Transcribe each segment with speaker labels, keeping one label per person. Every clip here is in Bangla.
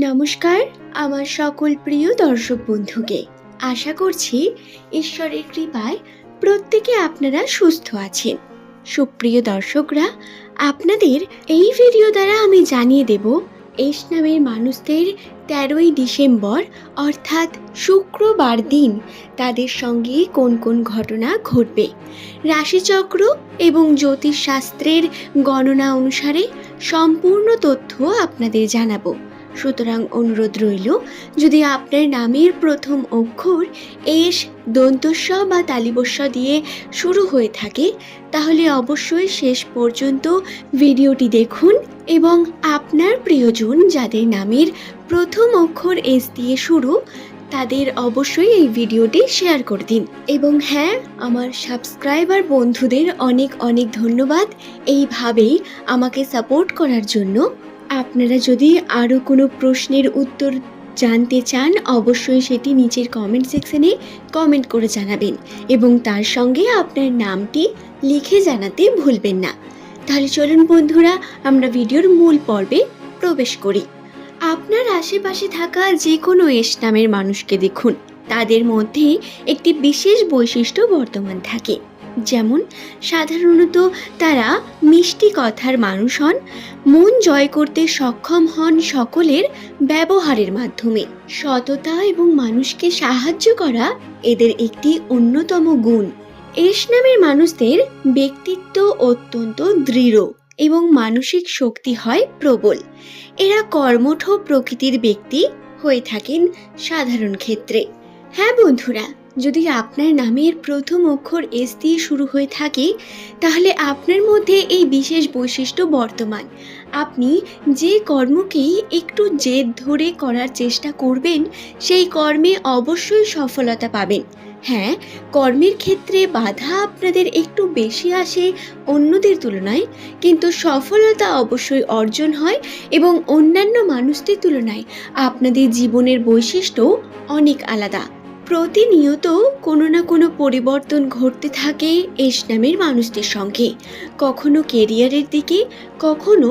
Speaker 1: নমস্কার, আমার সকল প্রিয় দর্শক বন্ধুকে। আশা করছি ঈশ্বরের কৃপায় প্রত্যেকে আপনারা সুস্থ আছেন। সুপ্রিয় দর্শকরা, আপনাদের এই ভিডিও দ্বারা আমি জানিয়ে দেব এস নামের মানুষদের তেরোই ডিসেম্বর, অর্থাৎ শুক্রবার দিন, তাদের সঙ্গে কোন কোন ঘটনা ঘটবে? রাশিচক্র এবং জ্যোতিষশাস্ত্রের গণনা অনুসারে সম্পূর্ণ তথ্য আপনাদের জানাব। সুতরাং অনুরোধ রইল, যদি আপনার নামের প্রথম অক্ষর এস, দন্তস্ব বা তালিবস্ব দিয়ে শুরু হয়ে থাকে, তাহলে অবশ্যই শেষ পর্যন্ত ভিডিওটি দেখুন এবং আপনার প্রিয়জন যাদের নামের প্রথম অক্ষর এস দিয়ে শুরু, তাদের অবশ্যই এই ভিডিওটি শেয়ার করে দিন। এবং হ্যাঁ আমার সাবস্ক্রাইবার বন্ধুদের অনেক অনেক ধন্যবাদ। এইভাবেই আমাকে সাপোর্ট করার জন্য আপনারা যদি আরও কোনো প্রশ্নের উত্তর জানতে চান, অবশ্যই সেটি নিচের কমেন্ট সেকশনে কমেন্ট করে জানাবেন এবং তার সঙ্গে আপনার নামটি লিখে জানাতে ভুলবেন না। তাহলে চলুন বন্ধুরা, আমরা ভিডিওর মূল পর্বে প্রবেশ করি। আপনার আশেপাশে থাকা যে কোনো এস নামের মানুষকে দেখুন। তাদের মধ্যে একটি বিশেষ বৈশিষ্ট্য বর্তমান থাকে। যেমন, সাধারণত তারা মিষ্টি কথার মানুষ হন, মন জয় করতে সক্ষম হন সকলের ব্যবহারের মাধ্যমে। সততা এবং মানুষকে সাহায্য করা এদের একটি অন্যতম গুণ। এস নামের মানুষদের ব্যক্তিত্ব অত্যন্ত দৃঢ় এবং মানসিক শক্তি হয় প্রবল। এরা কর্মঠ প্রকৃতির ব্যক্তি হয়ে থাকেন সাধারণ ক্ষেত্রে। হ্যাঁ বন্ধুরা যদি আপনার নামের প্রথম অক্ষর এস দিয়ে শুরু হয়ে থাকে, তাহলে আপনার মধ্যে এই বিশেষ বৈশিষ্ট্য বর্তমান। আপনি যে কর্মকেই একটু জেদ ধরে করার চেষ্টা করবেন, সেই কর্মে অবশ্যই সফলতা পাবেন। হ্যাঁ কর্মের ক্ষেত্রে বাধা আপনাদের একটু বেশি আসে অন্যদের তুলনায়, কিন্তু সফলতা অবশ্যই অর্জন হয় এবং অন্যান্য মানুষদের তুলনায় আপনাদের জীবনের বৈশিষ্ট্য অনেক আলাদা। প্রতিনিয়ত কোনো না কোনো পরিবর্তন ঘটতে থাকে এস নামের মানুষদের সঙ্গে। কখনো কেরিয়ারের দিকে, কখনো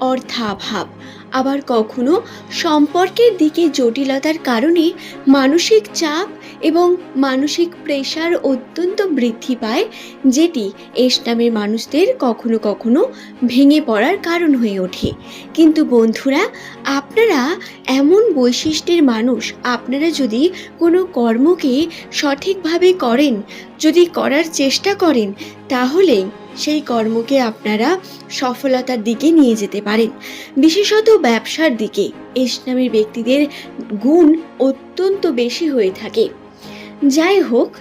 Speaker 1: অর্থাভাব। আবার কখনো সম্পর্কের দিকে জটিলতার কারণে মানসিক চাপ এবং মানসিক প্রেশার অত্যন্ত বৃদ্ধি পায়, যেটি এস নামের মানুষদের কখনো কখনো ভেঙে পড়ার কারণ হয়ে ওঠে। কিন্তু বন্ধুরা, আপনারা এমন বৈশিষ্ট্যের মানুষ, আপনারা যদি কোনো কর্মকে সঠিকভাবে করেন, যদি করার চেষ্টা করেন তাহলে সেই কর্মকে আপনারা সফলতার দিকে নিয়ে যেতে পারেন। বিশেষত ব্যবসার দিকে। এস নামের ব্যক্তিদের গুণ অত্যন্ত বেশি হয়ে থাকে। যাই হোক,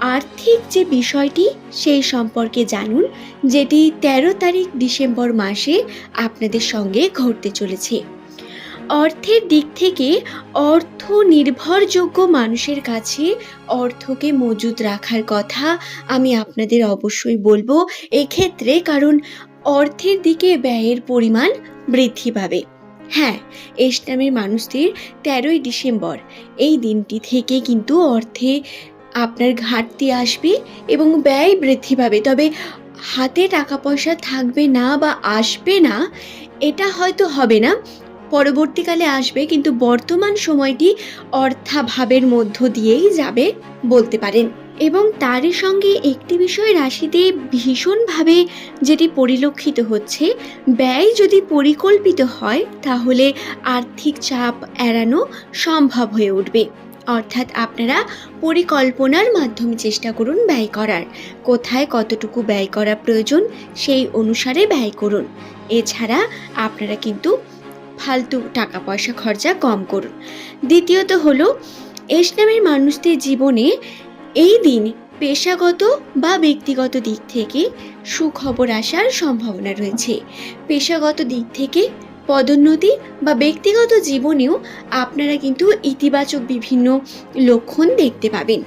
Speaker 1: আর্থিক যে বিষয়টি, সেই সম্পর্কে জানুন, যেটি তেরো তারিখ ডিসেম্বর মাসে আপনাদের সঙ্গে ঘটতে চলেছে। অর্থের দিক থেকে অর্থ নির্ভরযোগ্য মানুষের কাছে অর্থকে মজুদ রাখার কথা আমি আপনাদের অবশ্যই বলব। এক্ষেত্রে কারণ অর্থের দিকে ব্যয়ের পরিমাণ বৃদ্ধি পাবে। হ্যাঁ এস নামের মানুষদের তেরোই ডিসেম্বর। এই দিনটি থেকে কিন্তু অর্থে আপনার ঘাটতি আসবে এবং ব্যয় বৃদ্ধি পাবে। তবে হাতে টাকা পয়সা থাকবে না বা আসবে না, এটা হয়তো হবে না। পরবর্তীকালে আসবে, কিন্তু বর্তমান সময়টি অর্থাভাবের মধ্য দিয়েই যাবে বলতে পারেন। এবং তারই সঙ্গে একটি বিষয় রাশিতে ভীষণভাবে যেটি পরিলক্ষিত হচ্ছে, ব্যয় যদি পরিকল্পিত হয়, তাহলে আর্থিক চাপ এড়ানো সম্ভব হয়ে উঠবে। অর্থাৎ আপনারা পরিকল্পনার মাধ্যমে চেষ্টা করুন ব্যয় করার। কোথায় কতটুকু ব্যয় করা প্রয়োজন, সেই অনুসারে ব্যয় করুন। এছাড়া আপনারা কিন্তু ফালতু টাকা পয়সা খরচা কম করুন। দ্বিতীয়ত হলো এস নামের মানুষদের জীবনে এই দিন পেশাগত বা ব্যক্তিগত দিক থেকে সুখবর আসার সম্ভাবনা রয়েছে। পেশাগত দিক থেকে পদোন্নতি বা ব্যক্তিগত জীবনেও আপনারা কিন্তু ইতিবাচক বিভিন্ন লক্ষণ দেখতে পাবেন।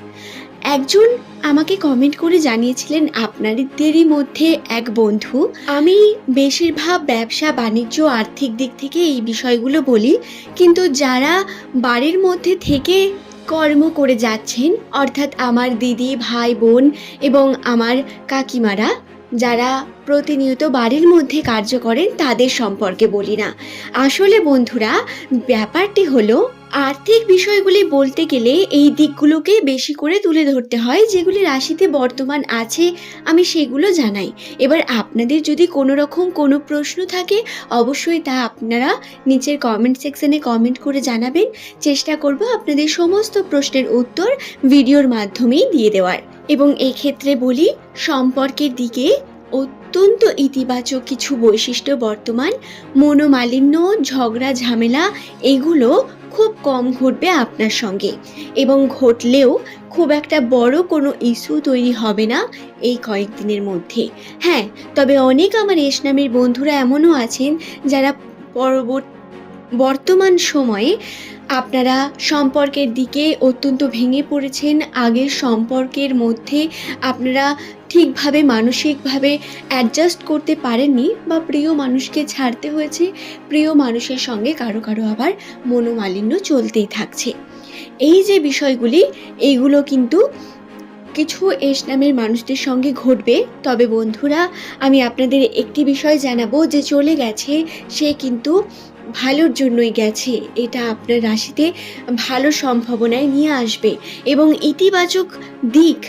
Speaker 1: একজন আমাকে কমেন্ট করে জানিয়েছিলেন আপনাদেরই মধ্যে এক বন্ধু। আমি বেশিরভাগ ব্যবসা, বাণিজ্য, আর্থিক দিক থেকে এই বিষয়গুলো বলি, কিন্তু যারা বাড়ির মধ্যে থেকে কর্ম করে যাচ্ছেন, অর্থাৎ আমার দিদি, ভাই, বোন এবং আমার কাকিমারা, যারা প্রতিনিয়ত বাড়ির মধ্যে কার্য করেন, তাদের সম্পর্কে বলি না। আসলে বন্ধুরা, ব্যাপারটি হলো আর্থিক বিষয়গুলি বলতে গেলে এই দিকগুলোকে বেশি করে তুলে ধরতে হয়, যেগুলি রাশিতে বর্তমান আছে, আমি সেগুলো জানাই। এবার আপনাদের যদি কোনো রকম কোনো প্রশ্ন থাকে, অবশ্যই তা আপনারা নিচের কমেন্ট সেকশনে কমেন্ট করে জানাবেন। চেষ্টা করব আপনাদের সমস্ত প্রশ্নের উত্তর ভিডিওর মাধ্যমেই দিয়ে দেওয়ার। এবং এই ক্ষেত্রে বলি, সম্পর্কের দিকে অত্যন্ত ইতিবাচক কিছু বৈশিষ্ট্য বর্তমান, মনোমালিন্য, ঝগড়া, ঝামেলা, এগুলো খুব কম ঘটবে আপনার সঙ্গে। এবং ঘটলেও খুব একটা বড় কোনো ইস্যু তৈরি হবে না এই কয়েকদিনের মধ্যে। হ্যাঁ তবে অনেক আমার এস নামের বন্ধুরা এমনও আছেন যারা পরবর্তী বর্তমান সময়ে আপনারা সম্পর্কের দিকে অত্যন্ত ভেঙে পড়েছেন। আগের সম্পর্কের মধ্যে আপনারা ঠিকভাবে, মানসিকভাবে অ্যাডজাস্ট করতে পারেননি বা প্রিয় মানুষকে ছাড়তে হয়েছে। প্রিয় মানুষের সঙ্গে কারও কারও আবার মনোমালিন্য চলতেই থাকছে। এই যে বিষয়গুলি, এইগুলো কিন্তু কিছু এস নামের মানুষদের সঙ্গে ঘটবে। তবে বন্ধুরা, আমি আপনাদের একটি বিষয় জানাব যে চলে গেছে, সে কিন্তু ভালোর জন্যই গেছে। এটা আপনার রাশিতে ভালো সম্ভাবনায় নিয়ে আসবে এবং ইতিবাচক দিক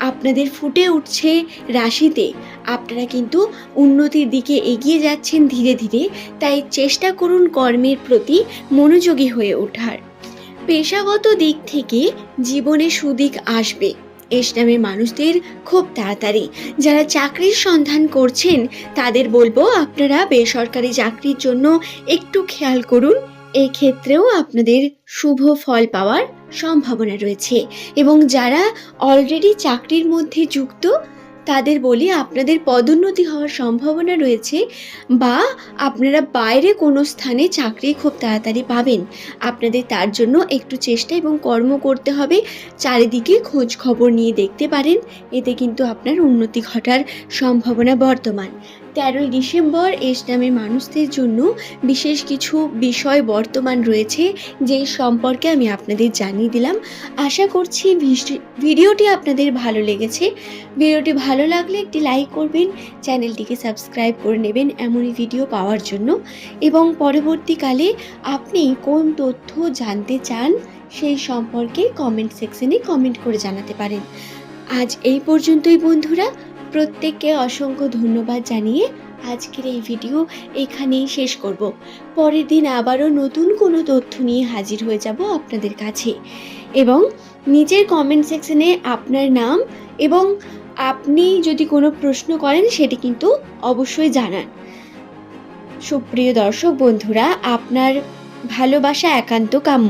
Speaker 1: আপনাদের ফুটে উঠছে রাশিতে। আপনারা কিন্তু উন্নতির দিকে এগিয়ে যাচ্ছেন ধীরে ধীরে, তাই চেষ্টা করুন কর্মের প্রতি মনোযোগী হয়ে ওঠার। পেশাগত দিক থেকে জীবনে সুদিক আসবে। নামের মানুষদের খুব তাড়াতাড়ি। যারা চাকরির সন্ধান করছেন, তাদের বলব আপনারা বেসরকারি চাকরির জন্য একটু খেয়াল করুন। এই ক্ষেত্রেও আপনাদের শুভ ফল পাওয়ার সম্ভাবনা রয়েছে। এবং যারা অলরেডি চাকরির মধ্যে যুক্ত তাদের বলি আপনাদের পদোন্নতি হওয়ার সম্ভাবনা রয়েছে বা আপনারা বাইরে কোনো স্থানে চাকরি খুব তাড়াতাড়ি পাবেন। আপনাদের তার জন্য একটু চেষ্টা এবং কর্ম করতে হবে। চারিদিকে খোঁজ খবর নিয়ে দেখতে পারেন। এতে কিন্তু আপনার উন্নতি ঘটার সম্ভাবনা বর্তমান। তেরোই ডিসেম্বর এস নামের মানুষদের জন্য বিশেষ কিছু বিষয় বর্তমান রয়েছে যেই সম্পর্কে আমি আপনাদের জানিয়ে দিলাম। আশা করছি ভিডিওটি আপনাদের ভালো লেগেছে। ভিডিওটি ভালো লাগলে একটি লাইক করবেন, চ্যানেলটিকে সাবস্ক্রাইব করে নেবেন এমনই ভিডিও পাওয়ার জন্য। এবং পরবর্তীকালে আপনি কোন তথ্য জানতে চান সেই সম্পর্কে কমেন্ট সেকশনে কমেন্ট করে জানাতে পারেন। আজ এই পর্যন্তই বন্ধুরা। প্রত্যেককে অসংখ্য ধন্যবাদ জানিয়ে আজকের এই ভিডিও এখানেই শেষ করব। পরের দিন আবারও নতুন কোনো তথ্য নিয়ে হাজির হয়ে যাব আপনাদের কাছে। এবং নিজের কমেন্ট সেকশনে আপনার নাম এবং আপনি যদি কোনো প্রশ্ন করেন সেটি কিন্তু অবশ্যই জানান। সুপ্রিয় দর্শক বন্ধুরা, আপনার ভালোবাসা একান্ত কাম্য।